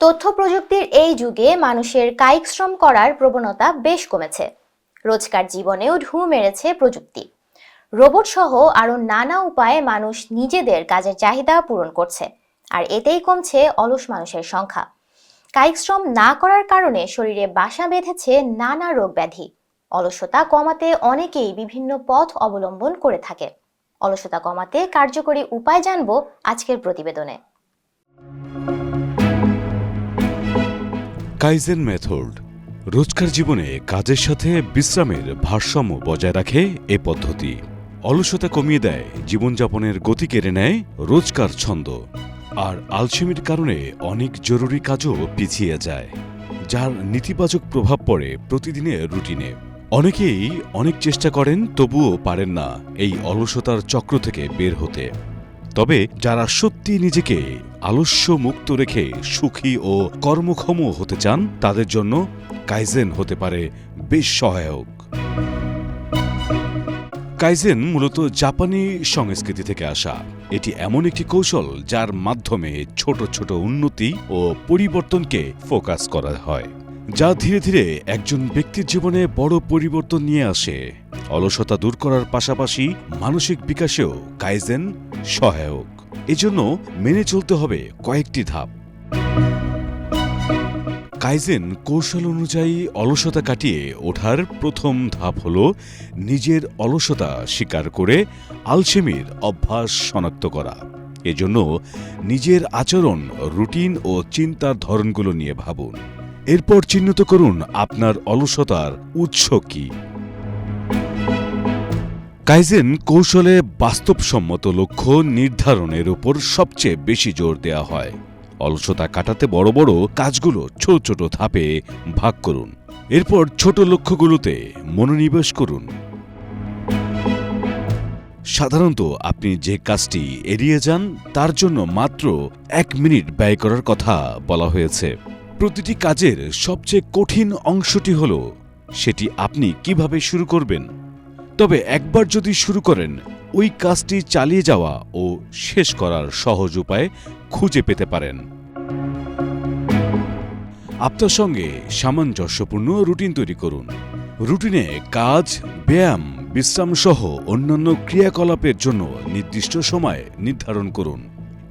তথ্য প্রযুক্তির এই যুগে মানুষের কায়িক শ্রম করার প্রবণতা বেশ কমেছে। রোজকার জীবনেও ঢু মেরেছে প্রযুক্তি। রোবট সহ আরও নানা উপায়ে মানুষ নিজেদের কাজের চাহিদা পূরণ করছে, আর এতেই কমছে অলস মানুষের সংখ্যা। কায়িক শ্রম না করার কারণে শরীরে বাসা বেঁধেছে নানা রোগ ব্যাধি অলসতা কমাতে অনেকেই বিভিন্ন পথ অবলম্বন করে থাকে। অলসতা কমাতে কার্যকরী উপায় জানব আজকের প্রতিবেদনে। কাইজেন মেথড, রোজকার জীবনে কাজের সাথে বিশ্রামের ভারসাম্য বজায় রাখে এ পদ্ধতি। অলসতা কমিয়ে দেয়, জীবনযাপনের গতি কেড়ে নেয় রোজকার ছন্দ। আর আলসেমির কারণে অনেক জরুরি কাজও পিছিয়ে যায়, যার নেতিবাচক প্রভাব পড়ে প্রতিদিনের রুটিনে। অনেকেই অনেক চেষ্টা করেন, তবুও পারেন না এই অলসতার চক্র থেকে বের হতে। তবে যারা সত্যি নিজেকে আলস্য মুক্ত রেখে সুখী ও কর্মক্ষম হতে চান, তাদের জন্য কাইজেন হতে পারে বেশ সহায়ক। কাইজেন মূলত জাপানি সংস্কৃতি থেকে আসা। এটি এমন একটি কৌশল যার মাধ্যমে ছোট ছোট উন্নতি ও পরিবর্তনকে ফোকাস করা হয়। যা ধীরে ধীরে একজন ব্যক্তির জীবনে বড় পরিবর্তন নিয়ে আসে। অলসতা দূর করার পাশাপাশি মানসিক বিকাশেও কাইজেন সহায়ক। এজন্য মেনে চলতে হবে কয়েকটি ধাপ। কাইজেন কৌশল অনুযায়ী অলসতা কাটিয়ে ওঠার প্রথম ধাপ হল নিজের অলসতা স্বীকার করে আলসেমির অভ্যাস শনাক্ত করা। এজন্য নিজের আচরণ, রুটিন ও চিন্তার ধরনগুলো নিয়ে ভাবুন। এরপর চিহ্নিত করুন আপনার অলসতার উৎস কি। কাইজেন কৌশলে বাস্তবসম্মত লক্ষ্য নির্ধারণের উপর সবচেয়ে বেশি জোর দেওয়া হয়। অলসতা কাটাতে বড় বড় কাজগুলো ছোট ছোট ধাপে ভাগ করুন। এরপর ছোট লক্ষ্যগুলোতে মনোনিবেশ করুন। সাধারণত আপনি যে কাজটি এড়িয়ে যান, তার জন্য মাত্র এক মিনিট ব্যয় করার কথা বলা হয়েছে। প্রতিটি কাজের সবচেয়ে কঠিন অংশটি হল, সেটি আপনি কীভাবে শুরু করবেন। তবে একবার যদি শুরু করেন, ওই কাজটি চালিয়ে যাওয়া ও শেষ করার সহজ উপায় খুঁজে পেতে পারেন। আপনার সঙ্গে সামঞ্জস্যপূর্ণ রুটিন তৈরি করুন। রুটিনে কাজ, ব্যায়াম, বিশ্রাম সহ অন্যান্য ক্রিয়াকলাপের জন্য নির্দিষ্ট সময় নির্ধারণ করুন।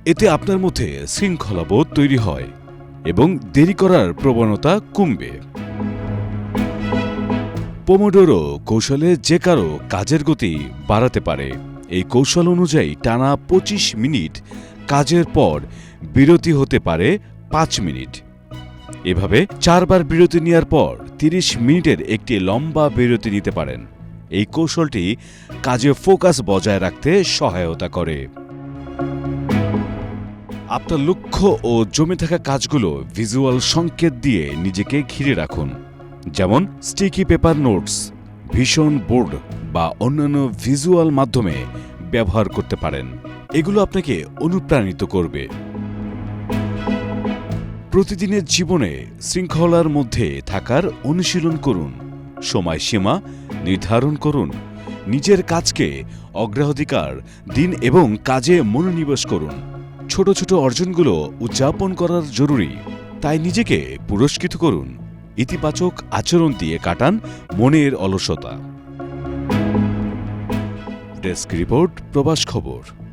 এতে আপনার মধ্যে শৃঙ্খলাবোধ তৈরি হয়। এবং দেরি করার প্রবণতা কমবে। পোমোডোরো কৌশলে যে কারও কাজের গতি বাড়াতে পারে, এই কৌশল অনুযায়ী টানা ২৫ মিনিট কাজের পর বিরতি হতে পারে পাঁচ মিনিট। এভাবে চারবার বিরতি নেওয়ার পর ৩০ মিনিটের একটি লম্বা বিরতি নিতে পারেন। এই কৌশলটি কাজে ফোকাস বজায় রাখতে সহায়তা করে। আপনার লক্ষ্য ও জমে থাকা কাজগুলো ভিজুয়াল সংকেত দিয়ে নিজেকে ঘিরে রাখুন। যেমন sticky paper notes vision board বা অন্যান্য ভিজুয়াল মাধ্যমে ব্যবহার করতে পারেন। এগুলো আপনাকে অনুপ্রাণিত করবে। প্রতিদিনের জীবনে শৃঙ্খলার মধ্যে থাকার অনুশীলন করুন, সময়সীমা নির্ধারণ করুন, নিজের কাজকে অগ্রাধিকার দিন এবং কাজে মনোনিবেশ করুন। ছোট ছোট অর্জনগুলো উদযাপন করার জরুরি। তাই নিজেকে পুরস্কৃত করুন। ইতিবাচক আচরণ দিয়ে কাটান মনের অলসতা। ডেস্ক রিপোর্ট, প্রবাস খবর।